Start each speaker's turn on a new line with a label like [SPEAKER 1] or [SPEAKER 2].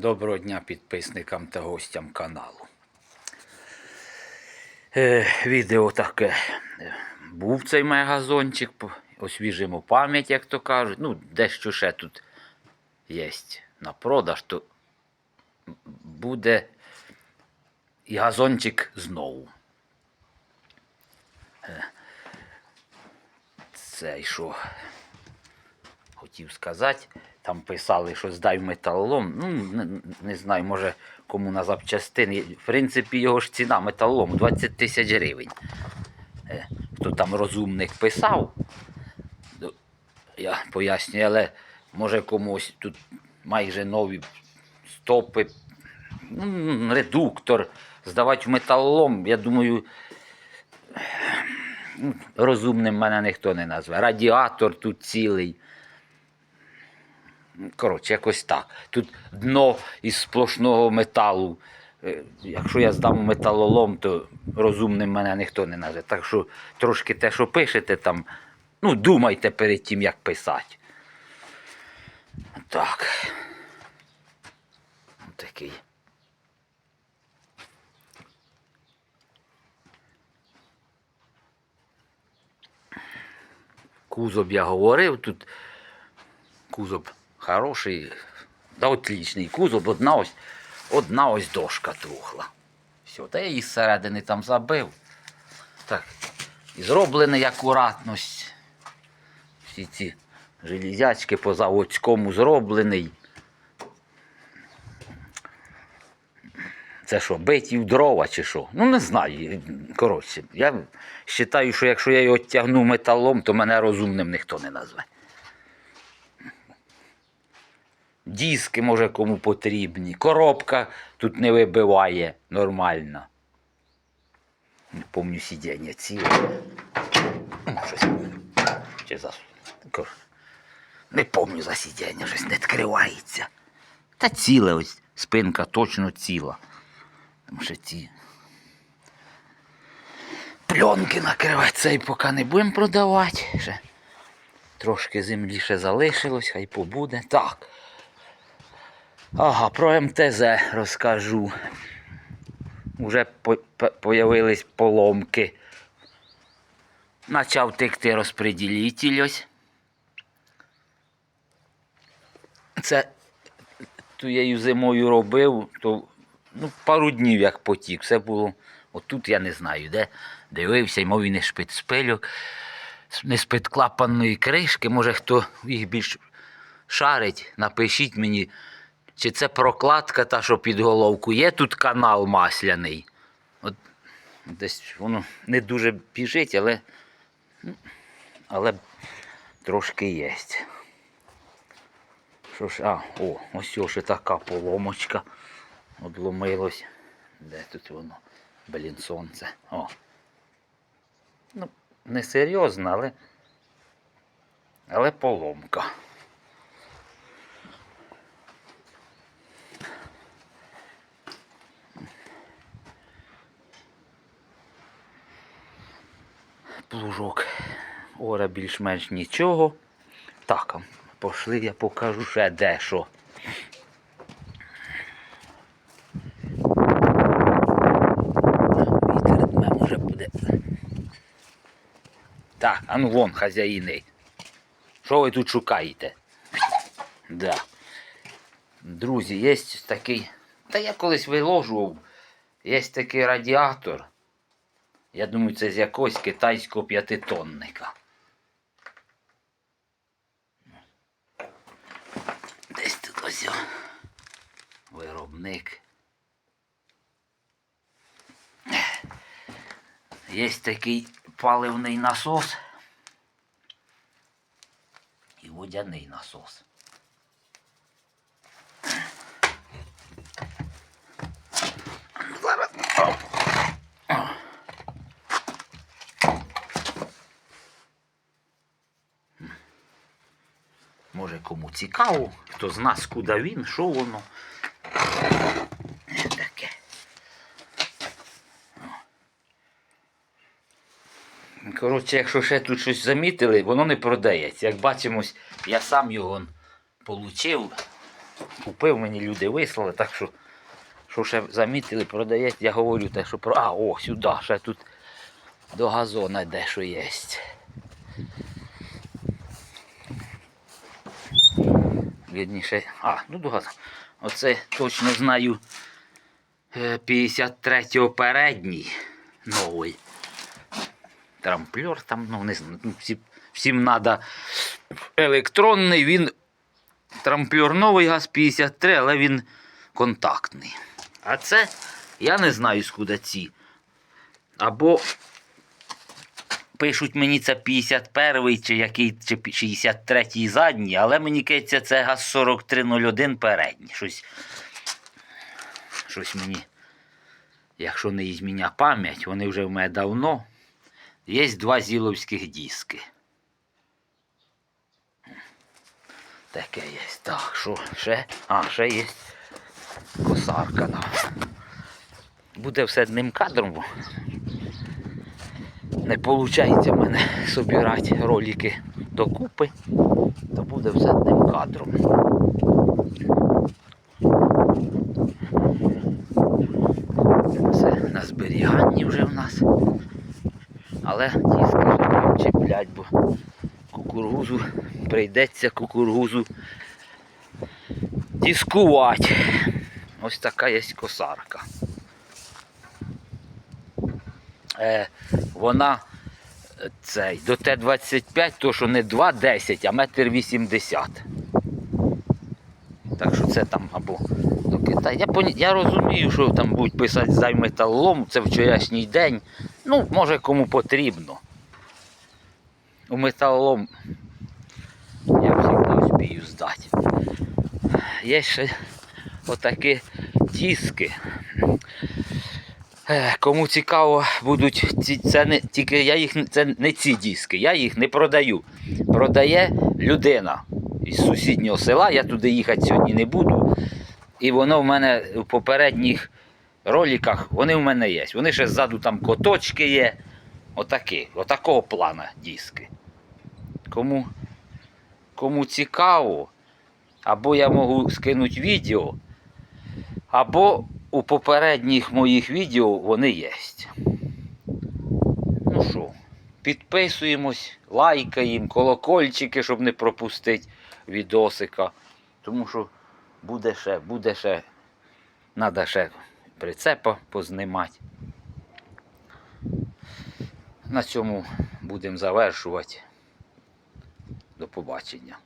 [SPEAKER 1] Доброго дня підписникам та гостям каналу. Е, відео таке. Був цей мегазончик, освіжимо пам'ять, як то кажуть. Ну, дещо ще тут є на продаж, то буде і газончик знову. Е, Це що хотів сказати. Там писали, що здай металолом. Ну, не, не знаю, може кому на запчастини. В принципі, його ж ціна металолому 20 тисяч гривень. Е, Хто там розумник писав, я пояснюю, але може комусь тут майже нові стопи, ну, редуктор, здавати в металолом, я думаю, ну, розумним мене ніхто не назве. Радіатор тут цілий. Коротше, якось так. Тут дно із сплошного металу. Е, Якщо я здам металолом, то розумним мене ніхто не назве. Так що трошки те, що пишете там, ну, думайте перед тим, як писати. Так. Такий. Кузов я говорив, тут кузов хороший, да отличний кузов, одна ось, одна ось дошка трухла. Все, та я її зсередини там забив. Так, і зроблений акуратність. Всі ці железячки по заводському зроблений. Це що, биті в дрова чи що? Ну не знаю. Коротше, я вважаю, що якщо я його тягну металом, то мене розумним ніхто не назве. Диски, може, кому потрібні. Коробка тут не вибиває нормально. Не пам'ятаю сидіння ціле. Ну, Щось. Чи за... Не пам'ятаю за сидіння, щось не відкривається. Та ціле ось, спинка точно ціла. Тому що ці пленки накривати цей поки не будемо продавати. Ще трошки землі ще залишилось, хай побуде. Так. Ага, про МТЗ розкажу. Уже по- по- появились поломки. Почав текти розпреділитель ось. Це тією зимою робив, то ну, пару днів як потік. Все було. Отут я не знаю, де дивився, ймов і не шпит спильок, не шпит клапанної кришки. Може хто їх більш шарить, напишіть мені, чи це прокладка та, що під головку. Є тут канал масляний. От десь воно не дуже біжить, але, ну, але трошки є. Що ж, а, о, ось ось така поломочка. Одломилось. Де тут воно? Блін, сонце. О. Ну, не серйозно, але. Але поломка. Плужок. Ора більш-менш нічого. Так, пошли, я покажу ще дещо. Вітер дме може буде. Так, а ну вон, хазяїни. Що ви тут шукаєте? Да. Друзі, є такий. Та я колись виложував. Є такий радіатор. Я думаю, це з якогось китайського п'ятитонника. Десь тут ось виробник. Є такий паливний насос і водяний насос. Кому цікаво, хто з нас куди він, що воно. Таке. Коротше, якщо ще тут щось замітили, воно не продається. Як бачимо, я сам його получив. купив, мені люди вислали, так що, що ще замітили, продає, я говорю те, що про. А, о, сюди, ще тут до газона дещо є. Вірніше, а, ну до газону. Оце точно знаю е, 53-го передній новий. Трамплер там, ну не знаю, ну, всі, всім треба електронний, він трамплер новий газ 53, але він контактний. А це я не знаю, скуда ці. Або пишуть мені це 51 чи який, чи 63 задній, але мені кажеться, це газ 4301 передній. Щось, щось мені, якщо не зміня пам'ять, вони вже в мене давно. Є два зіловських диски. Таке є. Так, що ще? А, ще є косарка. Буде все одним кадром. Не виходить в мене собирати ролики докупи, то буде все одним кадром. Все на зберіганні вже в нас. Але тіски вже будемо чіплять, бо кукурузу прийдеться кукурузу дискувати. Ось така є косарка. Е, вона е, цей, до Т-25, то що не 2,10, а метр 80. Так що це там або до Китаю. Я, я розумію, що там будуть писати зай металолом, це вчорашній день. Ну, може кому потрібно. У металолом я завжди успію здати. Є ще отакі диски. Е, Кому цікаво, будуть ці, це не тільки я їх це не ці диски, я їх не продаю. Продає людина із сусіднього села. Я туди їхати сьогодні не буду. І воно в мене в попередніх роликах вони в мене є. Вони ще ззаду там коточки є. Отакі, отакого плана диски. Кому, кому цікаво, або я можу скинути відео, або у попередніх моїх відео вони є. Ну що, підписуємось, лайкаємо, колокольчики, щоб не пропустити відосика. Тому що буде ще, буде ще, треба ще прицепа познімати. На цьому будемо завершувати. До побачення.